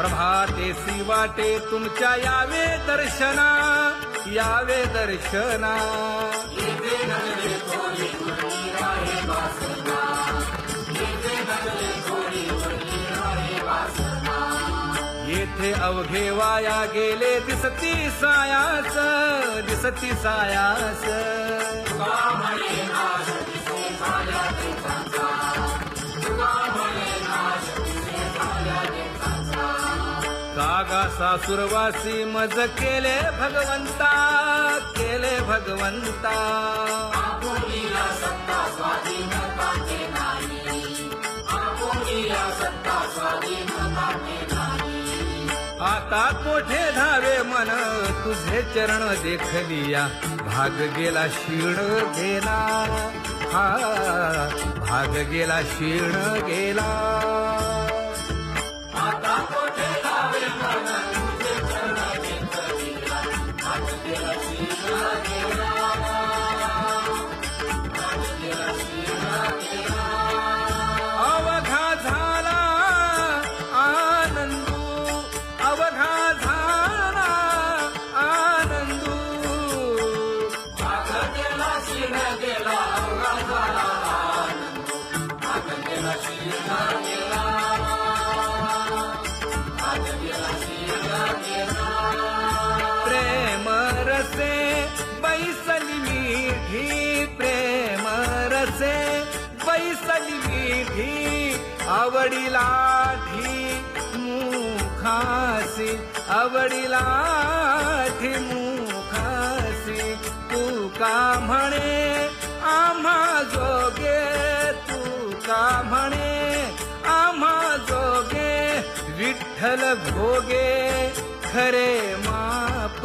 प्रभातेसी वाटे तुमच्या यावे दर्शना यावे दर्शना. येथे अवघे वाया गेले दिसती सायास दिसती सायास. कागा सासुरवासी मज केले भगवंता केले भगवंता. आता कोठे धावे मन तुझे चरण देखलिया. भाग गेला शिण गेला. हा भाग गेला शिण गेला. आवडीला ठी मुखासी आवडीला मुखासी तू का म्हणे? आम्हा जोगे तू का म्हणे? आम्हा जोगे विठ्ठल भोगे खरे माप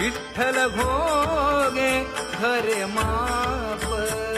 विठ्ठल भोगे खरे माप.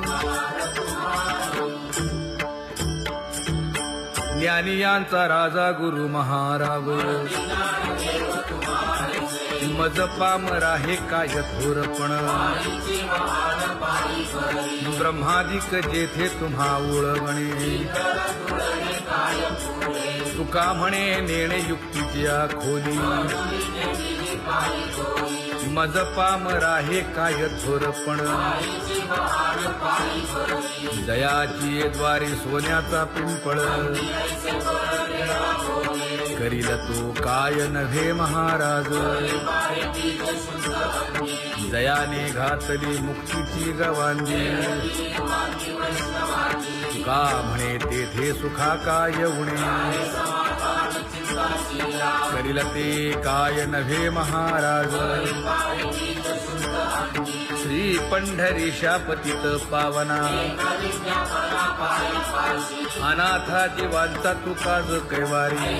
ज्ञानियांचा राजा गुरु महाराव मज पामरा हे काय थोरपण ब्रह्मादिक जेथे तुम्हा उळवणे. तुका म्हणे नेणे युक्तीच्या खोली मज पाम राहे काय थोरपण जयाची द्वारे सोन्याचा पिंपळ. करील तो काय नव्हे महाराज. दयाने घातली मुक्तीची गवांनी का म्हणे तेथे सुखा काय उणे. करील ते काय नव्हे महाराज श्री पंढरी पतित पावना अनाथा जीवांचा तुका जो कैवारी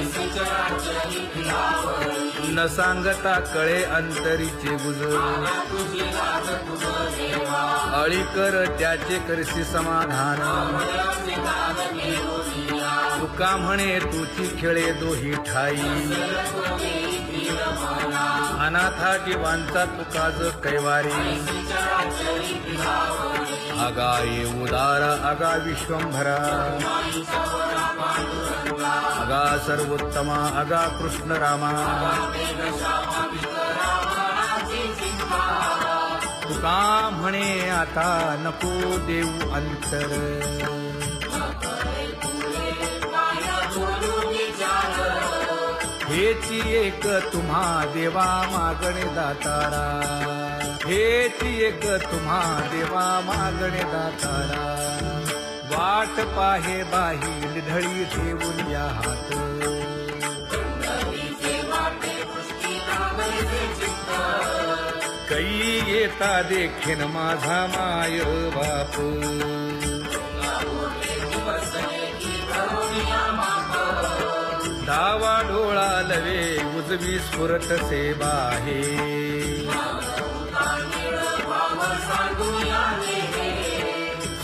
न सांगता कळे अंतरीचे गुज अळी कर त्याचे करसी समाधान। तुका म्हणे तुची खेळे दोही ठाई? अनाथा जीवांचा तुका ज कैवारी? अगा ये उदार अगा विश्वंभरा अगा सर्वोत्तमा अगा कृष्ण रामा तुका म्हणे आता नको देऊ अंतर. हेची एक तुम्हा देवा मागणे दातारा. हेची एक तुम्हा देवा मागणे दातारा. वाट पाहे बाही ढळी ठेवून या हात. कै येता देखीन माझा माय बापू. डावा डोळा लवे उजवी स्फुरत से बाहे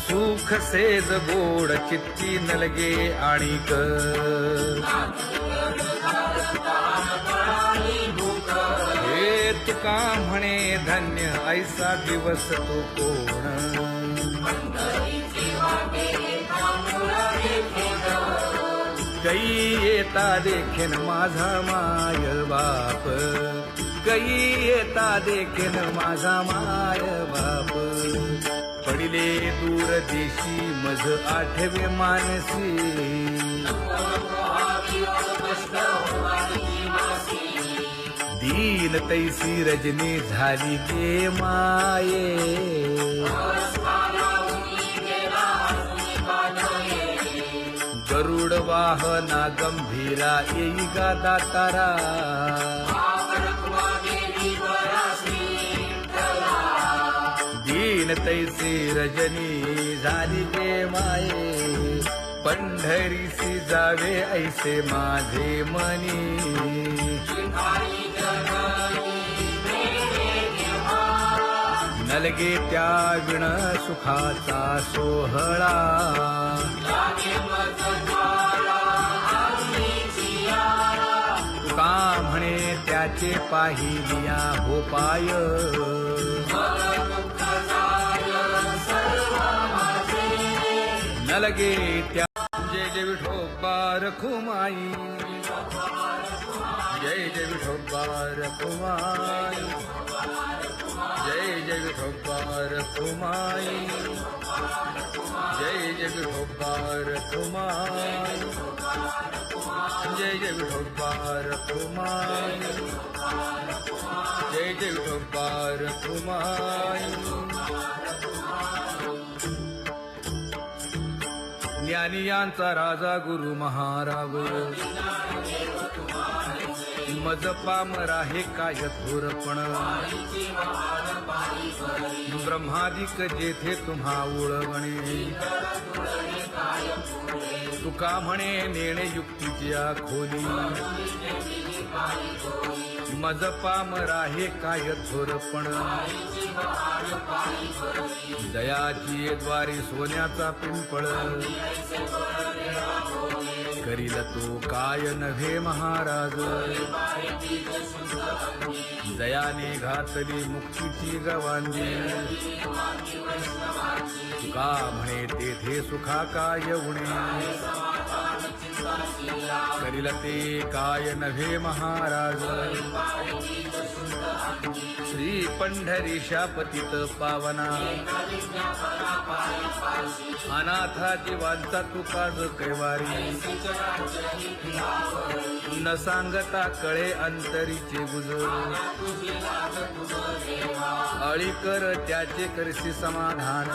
सुख सेज गोड चित्ती नलगे आणिक. हे तुका म्हणे धन्य ऐसा दिवस तो कोण. गई येता देखेन माझा माय बाप. गई येता देखेन माझा माय बाप. पडिले दूर देशी मज आठवे मानसी. दीन तैसी रजनी झाली के माये. गरुड वाहना गंभीरा येई गा दातारा. दीन तैसी रजनी झाली ते माये. पंढरीसी जावे ऐसे माझे मनी. नलगे त्या विण सुखाचा सोहळा. तुका म्हणे त्याचे पाहिलिया हो पाय नलगे त्या जय जय विठोबा रखुमाई जय जय विठोबा रखुमाई जय जय कुमाई जय जय विठोबा जय जय विठोबा जय जय विठोबा रखुमाई ज्ञानियांचा राजा गुरु महाराव मज पामरा हे काय थोरपण ब्रह्मादिक जेथे तुम्हा उळवणे. तुका म्हणे नेणे युक्तीच्या खोली. मज पामरा हे काय थोरपण दयाची द्वारी सोन्याचा पिंपळ. करील तो काय नव्हे महाराज? दयाने घातली मुक्तीची गवांदी तुका म्हणे तेथे सुखा काय उणे करील ते काय नव्हे महाराज? श्री पंढरी शापतित पावना. अनाथा जीवांचा तुकाज कैवारी. न सांगता कळे अंतरीचे गुज अळी कर त्याचे करसी समाधान.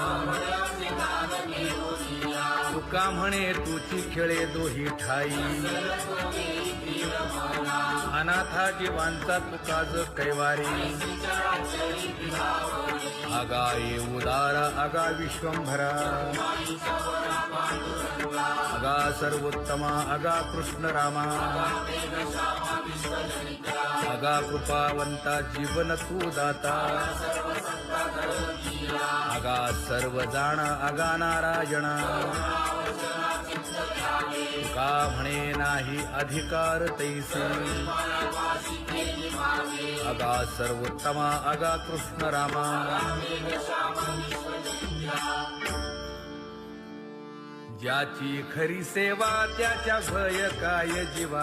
तुका म्हणे तुझी खेळे दोही ठाई. अनाथा जीवांचा तुकाज कैवारी. आगा ये उदारा आगा विश्वंभरा. अगा सर्वोत्तमा अगा कृष्ण रामा. अगा कृपावंता जीवन तू दाता. अगा सर्व जाण अगा नारायण. का म्हणे नाही अधिकार तैसे? अगा सर्वोत्तमा अगा कृष्ण रामा ज्याची खरी सेवा त्याच्या भय काय जीवा?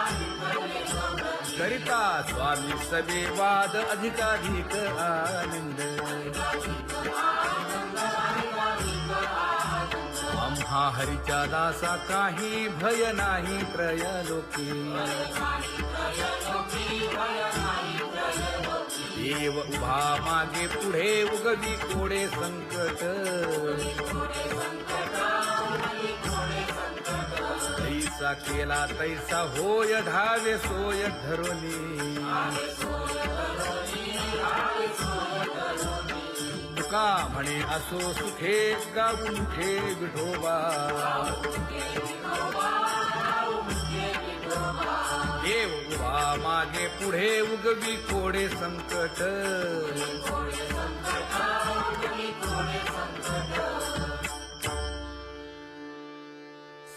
करिता स्वामी सवे वाद अधिकाधिक आनंद। आम्हा हरीच्या दासा काही भय नाही त्रयलोकी। देव उभा मागे पुढे उगवी कोडे संकट। तैसा केला तैसा होय धावे सोय धरोनी तुका म्हणे असो सुखे गाऊन ठे विठोबा. देव उभा मागे पुढे उगवी कोडे संकट.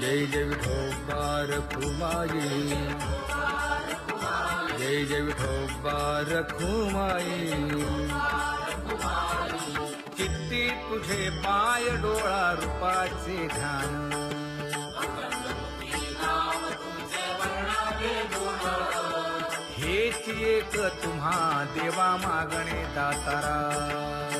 जय जय विठोबार खुमाई जय जय विठोबार खुमाई चित्ती तुझे पाय डोळा रूपाचे ध्यान हेच एक तुम्हा देवा मागणे दातारा.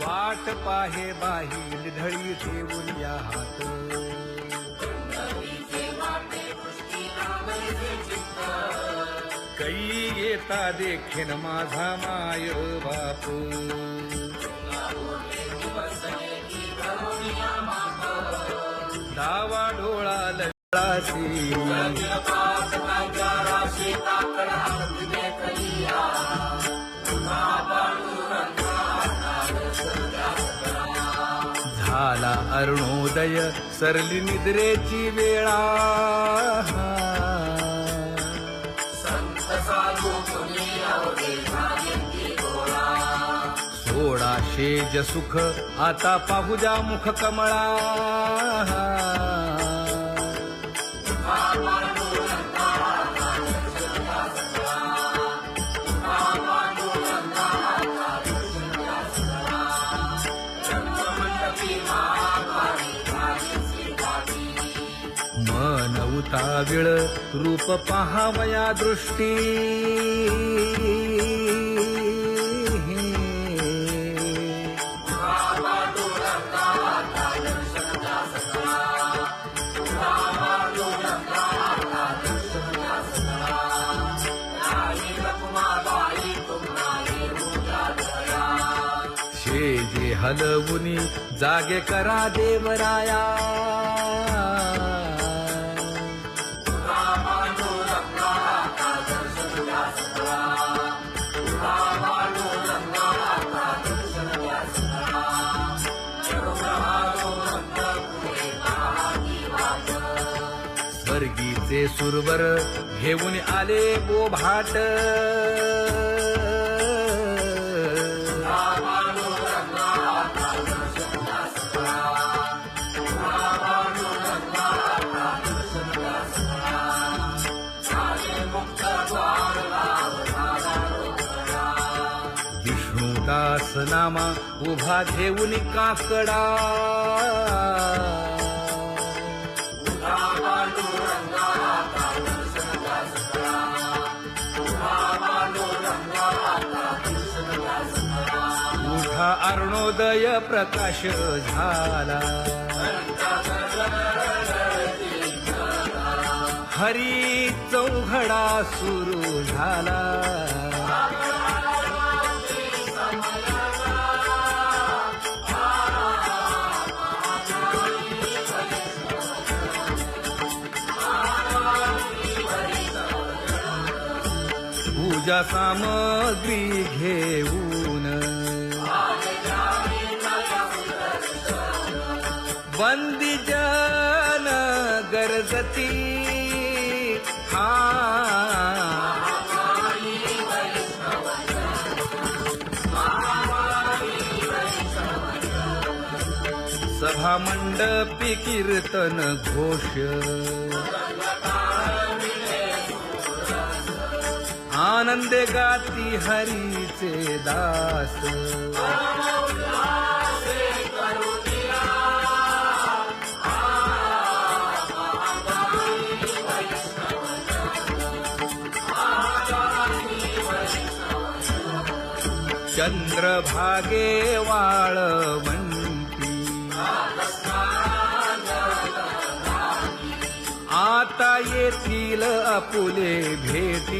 वाट पाहे बाही निधळी ठेवून या हात. कै येता देखील माझा माय बाप. डावा डोळा लढाशी झाला अरुणोदय सरली निद्रेची वेळा. सोडा शेज सुख आता पाहू द्या मुख कमळा. अविळ रूप पहावया दृष्टी. शेजे हलवुनी जागे करा देवराया. सुरवर घेऊन आले बोभाट विष्णुदास नामा उभा घेऊन काकडा. अरुणोदय प्रकाश झाला. हरी चौघडा सुरू झाला. पूजा सामग्री घेऊ. बंदी जन गरजती। हा। सभा मंडपी कीर्तन घोष। आनंदे गाती हरीचे दास। चंद्रभागे वाळवंती आता येथील आपुले भेटी.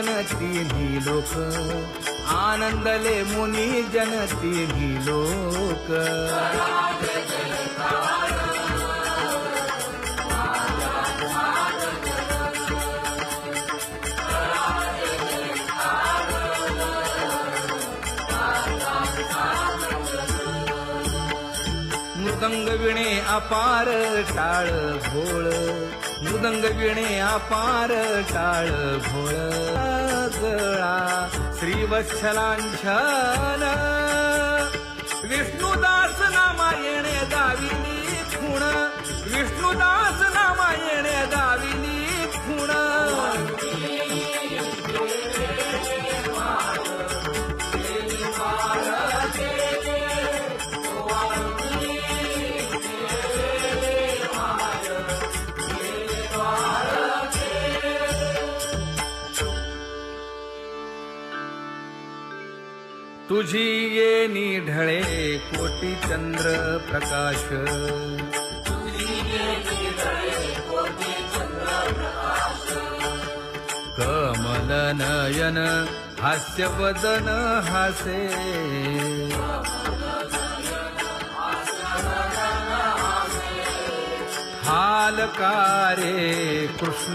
जन तिन्ही लोक आनंदले मुनी जन तिन्ही लोक. मृदंग विणे अपार टाळ घोळ. मृदंग विणे अपार टाळ भोळ गळा श्रीवत्सलांछन. विष्णुदास नामायणे दाविनी खुण. विष्णुदास नामायणे दाविनी तुझी ये निढळे कोटी चंद्र प्रकाश. कमल नयन हास्य वदन हासे. हालकारे कृष्ण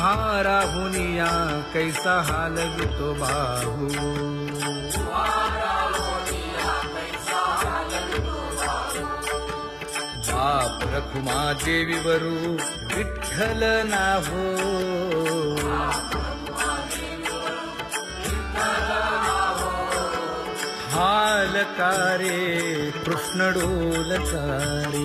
उभा राहुनिया कैसा हाल तो बाहू बाप रखुमा देवी वरू विठ्ठल नाहो हालकारे कृष्ण डोलकारे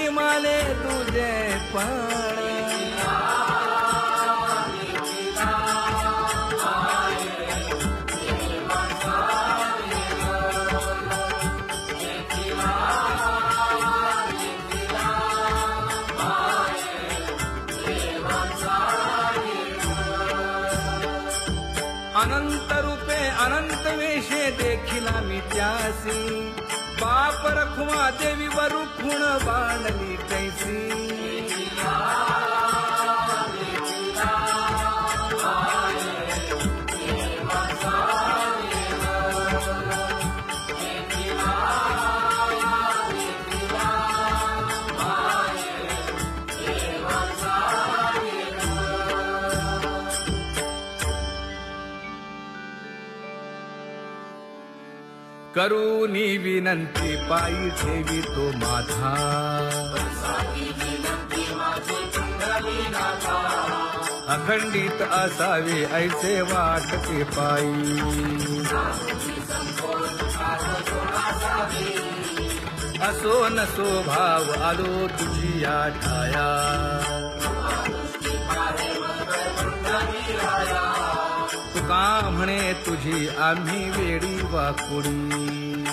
तुझे पण. अनंत रूपे अनंत वेशे देखिला मी त्यासी. बाप रखुमा देवी वरुखुण बाणली तैसी. कैसी विनंती पायी ठेवी तो माझा. अखंडित असावे ऐसे वाटते पायी. असो नसो भाव आलो तुझी या ठाया तुका म्हणे तुझी आम्ही वेडी वाकुडी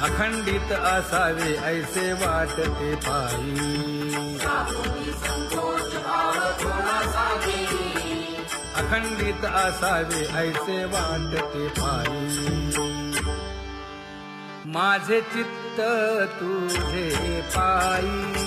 अखंडित असावे ऐसे वाटते पायी. अखंडित असावे ऐसे वाटते पायी. माझे चित्त तुझे पायी.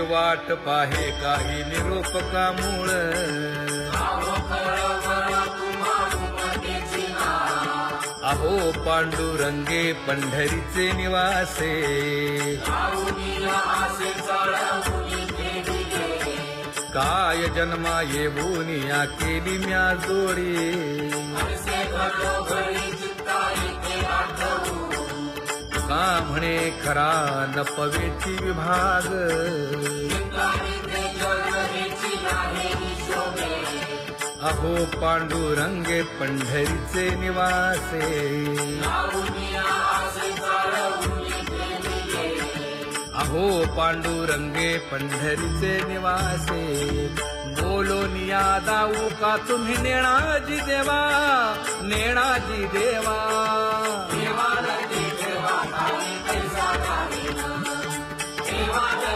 वाट पाहे काही निरोप का मूळ? अहो पांडुरंगे पंढरीचे निवासे. काय जन्मा येऊन या केली म्या जोडी? का म्हणे खरा नपवेची विभाग. अहो पांडुरंगे पंढरीचे निवासे. अहो पांडुरंगे पंढरीचे निवासे. बोलोनिया दाऊ का तुम्ही नेणाजी देवा नेणाजी देवा. Shiva